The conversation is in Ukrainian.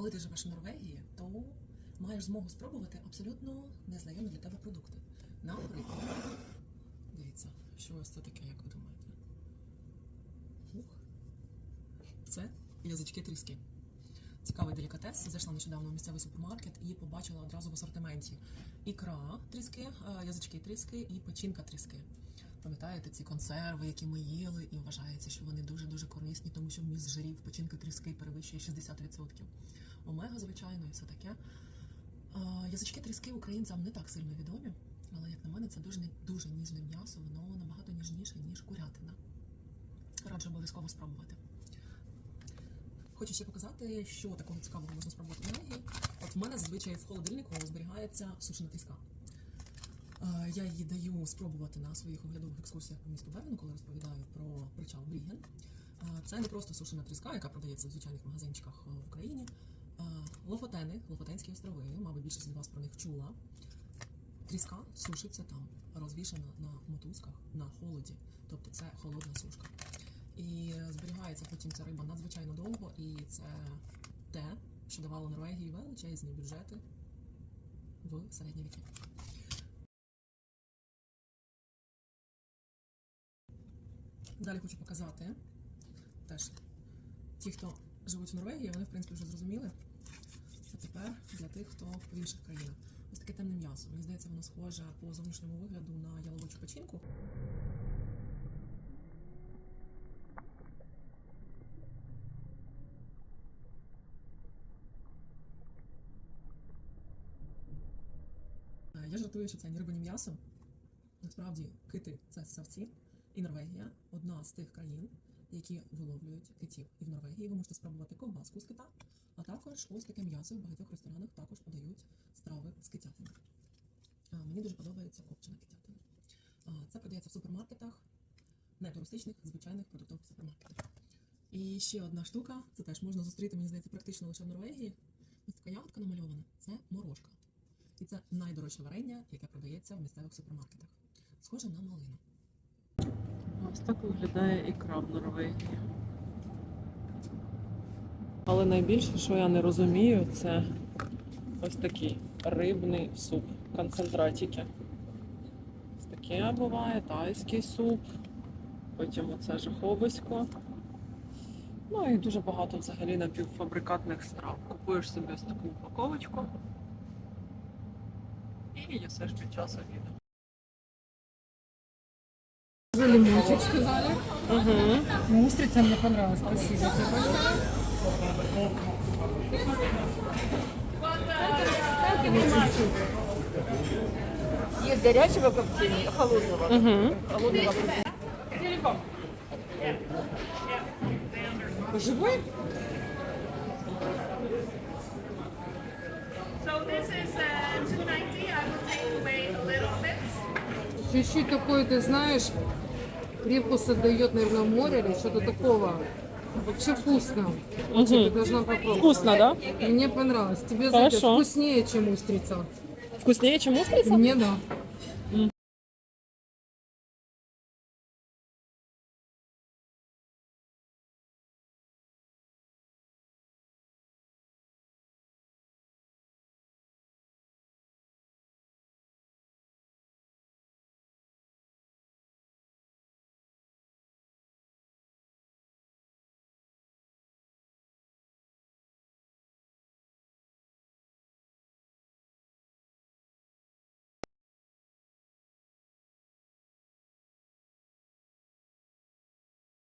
коли ти живеш в Норвегії, то маєш змогу спробувати абсолютно незнайомі для тебе продукти. Наприклад, дивіться, що ось це таке, як ви думаєте? Ух. Це язички тріски. Цікавий делікатес. Зайшла нещодавно в місцевий супермаркет і побачила одразу в асортименті ікра тріски, е, язички тріски і печінка тріски. Пам'ятаєте ці консерви, які ми їли, і вважається, що вони дуже дуже корисні, тому що вміст жирів печінки тріски перевищує 60%. Омега, звичайно, і все таке. Язички тріски українцям не так сильно відомі, але як на мене, це дуже дуже ніжне м'ясо, воно набагато ніжніше, ніж курятина. Раджу обов'язково спробувати. Хочу ще показати, що такого цікавого можна спробувати в. От в мене зазвичай в холодильнику зберігається сушена тріска. Е, Я її даю спробувати на своїх оглядових екскурсіях по місту Бергену, коли розповідаю про причал Бріген. Е, Це не просто сушена тріска, яка продається в звичайних магазинчиках е, в Україні. Лофотени, Лофотенські острови, мабуть, більшість з вас про них чула. Тріска сушиться там, розвішена на мотузках на холоді, тобто це холодна сушка. І зберігається потім ця риба надзвичайно довго, і це те, що давало Норвегії величезні бюджети в середні віки. Далі хочу показати теж ті, хто живуть в Норвегії, вони в принципі вже зрозуміли. А тепер для тих, хто в інших країнах. Ось таке темне м'ясо. Мені здається, воно схоже по зовнішньому вигляду на яловичу печінку. Е, Я жартую, що це ні риба, ні м'ясо. Насправді кити це ссавці, і Норвегія одна з тих країн, які виловлюють китів. І в Норвегії ви можете спробувати ковбаску з кита, а також ось таке м'ясо в багатьох ресторанах також подають страви з китятини. Мені дуже подобається копчена китятина. Це продається в супермаркетах, не туристичних, звичайних продуктових супермаркетах. І ще одна штука, це теж можна зустріти, мені здається, практично лише в Норвегії. Ось така ягодка намальована. Це морошка. І це найдорожче варення, яке продається в місцевих супермаркетах. Схоже на малину. Ось так виглядає ікра в Норвегії. Але найбільше, що я не розумію, це ось такий рибний суп, концентратики. Ось таке буває, тайський суп, потім оце жаховисько. Ну і дуже багато взагалі напівфабрикатних страв. Купуєш собі ось таку упаковочку і їсиш під час обіду. Уже лимончик сказали. Угу. Устрица мне понравилась. Спасибо тебе большое. Есть горячего копчения, холодного. Угу. Холодного Живой? Чуть-чуть такой, ты знаешь, привкус отдает, наверное, море или что-то такого. Вообще вкусно. Очень ты должна попробовать. Вкусно, да? Мне понравилось. Тебе знаете, Хорошо. вкуснее, чем устрица. Вкуснее, чем устрица? Мне да.